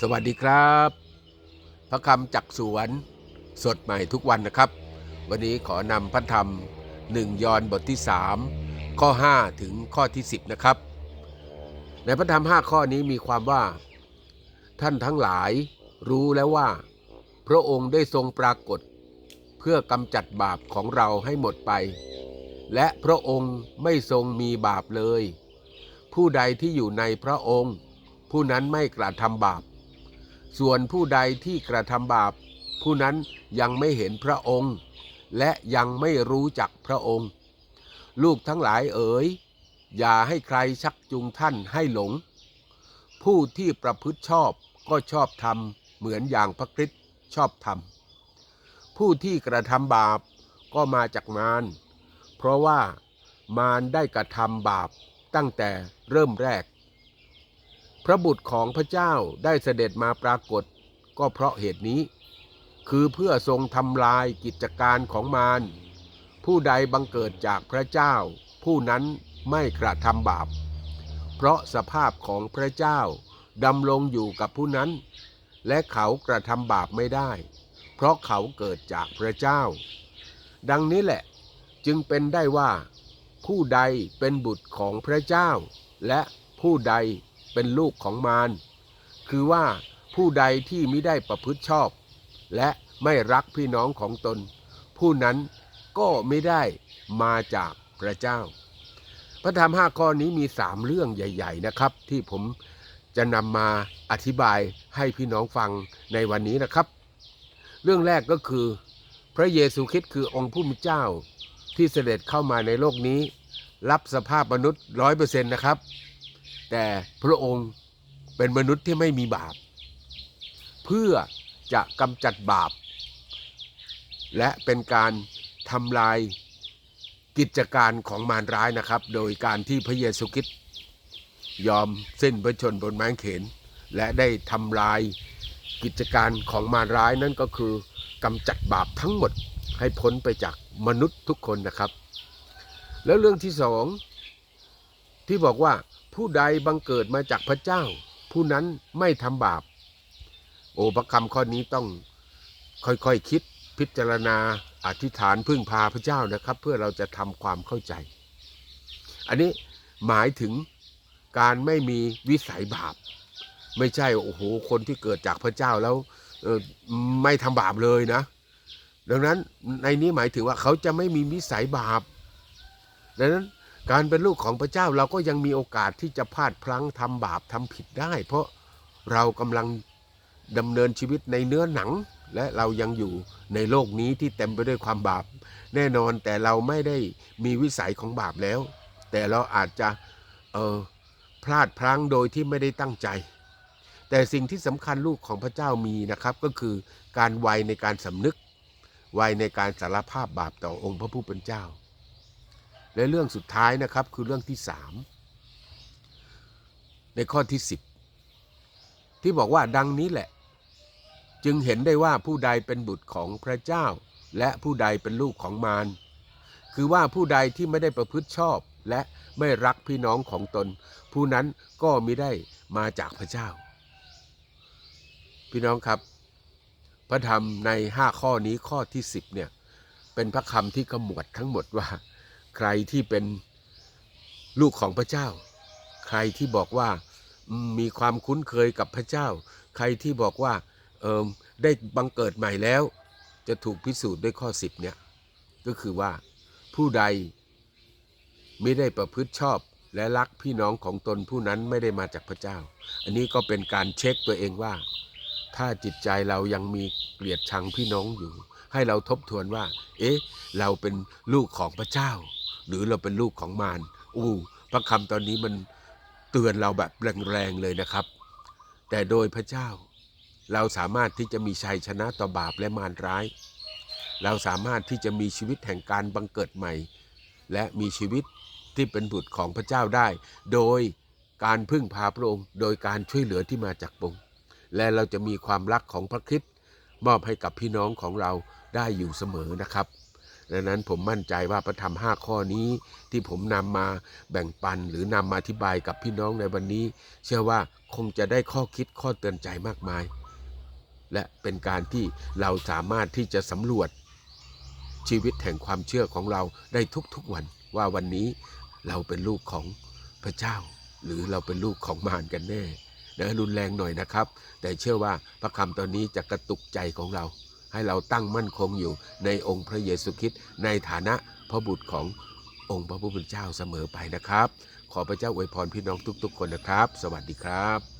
สวัสดีครับ พระคำจักสวนสดใหม่ทุกวันนะครับ วันนี้ขอนำพระธรรมหนึ่งยอนบทที่ 3 ข้อ 5 ถึงข้อที่ 10 นะครับ ในพระธรรม 5 ข้อนี้มีความว่า ท่านทั้งหลายรู้แล้วว่า พระองค์ได้ทรงปรากฏ เพื่อกำจัดบาปของเราให้หมดไป และพระองค์ไม่ทรงมีบาปเลย ผู้ใดที่อยู่ในพระองค์ ผู้นั้นไม่กระทำบาป ส่วนผู้ใดที่กระทำบาป ผู้นั้นยังไม่เห็นพระองค์ และยังไม่รู้จักพระองค์ ลูกทั้งหลายเอ๋ย อย่าให้ใครชักจูงท่านให้หลง ผู้ที่ประพฤติชอบก็ชอบทำเหมือนอย่างพระคริสต์ชอบทำผู้ที่กระทำบาปก็มาจากมาร เพราะว่ามารได้กระทำบาปตั้งแต่เริ่มแรก พระบุตรของพระเจ้าได้เสด็จมาปรากฏ ก็เพราะเหตุนี้ คือเพื่อทรงทำลายกิจการของมารผู้ใดบังเกิดจากพระเจ้า ผู้นั้นไม่กระทำบาป เพราะสภาพของพระเจ้าดำรงอยู่กับผู้นั้น และเขากระทำบาปไม่ได้ เพราะเขาเกิดจากพระเจ้า ดังนี้แหละจึงเป็นได้ว่า ผู้ใดเป็นบุตรของพระเจ้า และผู้ใด เป็นลูกของมารคือว่าผู้ใดที่มิได้ประพฤติชอบ และไม่รักพี่น้องของตน ผู้นั้นก็ไม่ได้มาจากพระเจ้า พระธรรมห้าข้อนี้มีสามเรื่องใหญ่ ๆ นะครับ ที่ผมจะนำมาอธิบายให้พี่น้องฟังในวันนี้นะครับ เรื่องแรกก็คือ พระเยซูคริสต์คือองค์ผู้มีเจ้าที่เสด็จเข้ามาในโลกนี้ รับสภาพมนุษย์ร้อยเปอร์เซ็นต์นะครับ แต่พระองค์เป็นมนุษย์ที่ไม่มีบาป เพื่อจะกำจัดบาป และเป็นการทำลายกิจการของมารร้ายนะครับ โดยการที่พระเยซูคริสต์ยอมสิ้นพระชนบนไม้กางเขน และได้ทำลายกิจการของมารร้ายนั่นก็คือกำจัดบาปทั้งหมดให้พ้นไปจากมนุษย์ทุกคนนะครับ แล้วเรื่องที่สอง ที่บอกว่าผู้ใดบังเกิดมาจากพระเจ้า ผู้นั้นไม่ทำบาป โอพระคำข้อนี้ต้องค่อยๆคคิดพิจารณาอธิษฐานพึ่งพาพระเจ้านะครับ เพื่อเราจะทำความเข้าใจ อันนี้หมายถึงการไม่มีวิสัยบาป ไม่ใช่โอ้โหคนที่เกิดจากพระเจ้าแล้วไม่ทำบาปเลยนะ ดังนั้นในนี้หมายถึงว่าเขาจะไม่มีวิสัยบาป ดังนั้น การเป็นลูกของพระเจ้าเราก็ยังมีโอกาสที่จะพลาดพลั้งทำบาปทำผิดได้ เพราะเรากำลังดำเนินชีวิตในเนื้อหนัง และเรายังอยู่ในโลกนี้ที่เต็มไปด้วยความบาป แน่นอนแต่เราไม่ได้มีวิสัยของบาปแล้ว แต่เราอาจจะเออพลาดพลั้งโดยที่ไม่ได้ตั้งใจ แต่สิ่งที่สำคัญลูกของพระเจ้ามีนะครับก็คือการไวในการสำนึก ไวในการสารภาพบาปต่อองค์พระผู้เป็นเจ้า และเรื่องสุดท้ายนะครับคือเรื่องที่สามในข้อที่สิบที่บอกว่าดังนี้แหละ จึงเห็นได้ว่าผู้ใดเป็นบุตรของพระเจ้า และผู้ใดเป็นลูกของมารคือว่าผู้ใดที่ไม่ได้ประพฤติชอบ และไม่รักพี่น้องของตน ผู้นั้นก็มิได้มาจากพระเจ้า พี่น้องครับ พระธรรมในห้าข้อนี้ข้อที่สิบเนี่ยเป็นพระคำที่ขมวดทั้งหมดว่า ใครที่เป็นลูกของพระเจ้า ใครที่บอกว่ามมีความคุ้นเคยกับพระเจ้า ใครที่บอกว่าเออได้บังเกิดใหม่แล้ว จะถูกพิสูจน์ด้วยข้อสิบเนี่ยก็คือว่าผู้ใดไม่ได้ประพฤติชอบและรักพี่น้องของตนผู้นั้นไม่ได้มาจากพระเจ้า อันนี้ก็เป็นการเช็คตัวเองว่า ถ้าจิตใจเรายังมีเกลียดชังพี่น้องอยู่ ให้เราทบทวนว่า เอ๊ะ เราเป็นลูกของพระเจ้า หรือเราเป็นลูกของมารอู้พระคำตอนนี้มันเตือนเราแบบแรงๆเลยนะครับ แต่โดยพระเจ้า เราสามารถที่จะมีชัยชนะต่อบาปและมารร้าย เราสามารถที่จะมีชีวิตแห่งการบังเกิดใหม่ และมีชีวิตที่เป็นบุตรของพระเจ้าได้ โดยการพึ่งพาพระองค์ โดยการช่วยเหลือที่มาจากพระองค์และเราจะมีความรักของพระคริสต์มอบให้กับพี่น้องของเราได้อยู่เสมอนะครับ ดังนั้นผมมั่นใจว่าพระธรรมห้าข้อนี้ที่ผมนำมาแบ่งปันหรือนำมาอธิบายกับพี่น้องในวันนี้ เชื่อว่าคงจะได้ข้อคิดข้อเตือนใจมากมาย และเป็นการที่เราสามารถที่จะสำรวจ ชีวิตแห่งความเชื่อของเราได้ทุกๆวัน ว่าวันนี้เราเป็นลูกของพระเจ้า หรือเราเป็นลูกของมารกันแน่นะรุนแรงหน่อยนะครับ แต่เชื่อว่าพระคำตอนนี้จะกระตุกใจของเรา ให้เราตั้งมั่นคงอยู่ในองค์พระเยซูคริสต์ในฐานะพระบุตรขององค์พระผู้เป็นเจ้าเสมอไปนะครับ ขอพระเจ้าอวยพรพี่น้องทุกๆ คนนะครับ สวัสดีครับ